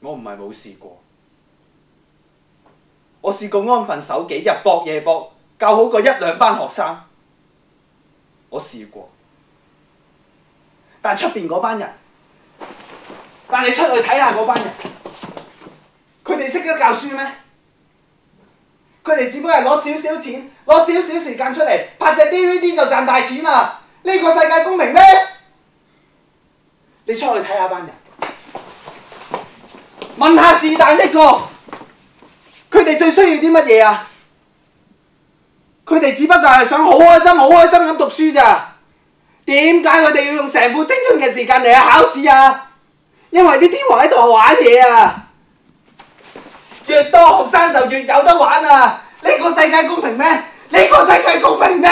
我唔係冇試過，我試過安分守己，日搏夜搏，教好過一兩班學生。我試過，但出邊嗰班人，但你出去睇下嗰班人，佢哋識得教書咩？佢哋只不過係攞少少錢，攞少少時間出嚟拍隻 DVD 就賺大錢啦！呢個世界公平咩？你出去睇下班人，問下是但一個，佢哋最需要啲乜嘢啊？佢哋只不過係想好開心、好開心咁讀書咋？點解佢哋要用成副青春嘅時間嚟去考試啊？因為啲天王喺度玩嘢啊！越多學生就越有得玩啊！呢個世界公平咩？呢個世界公平咩？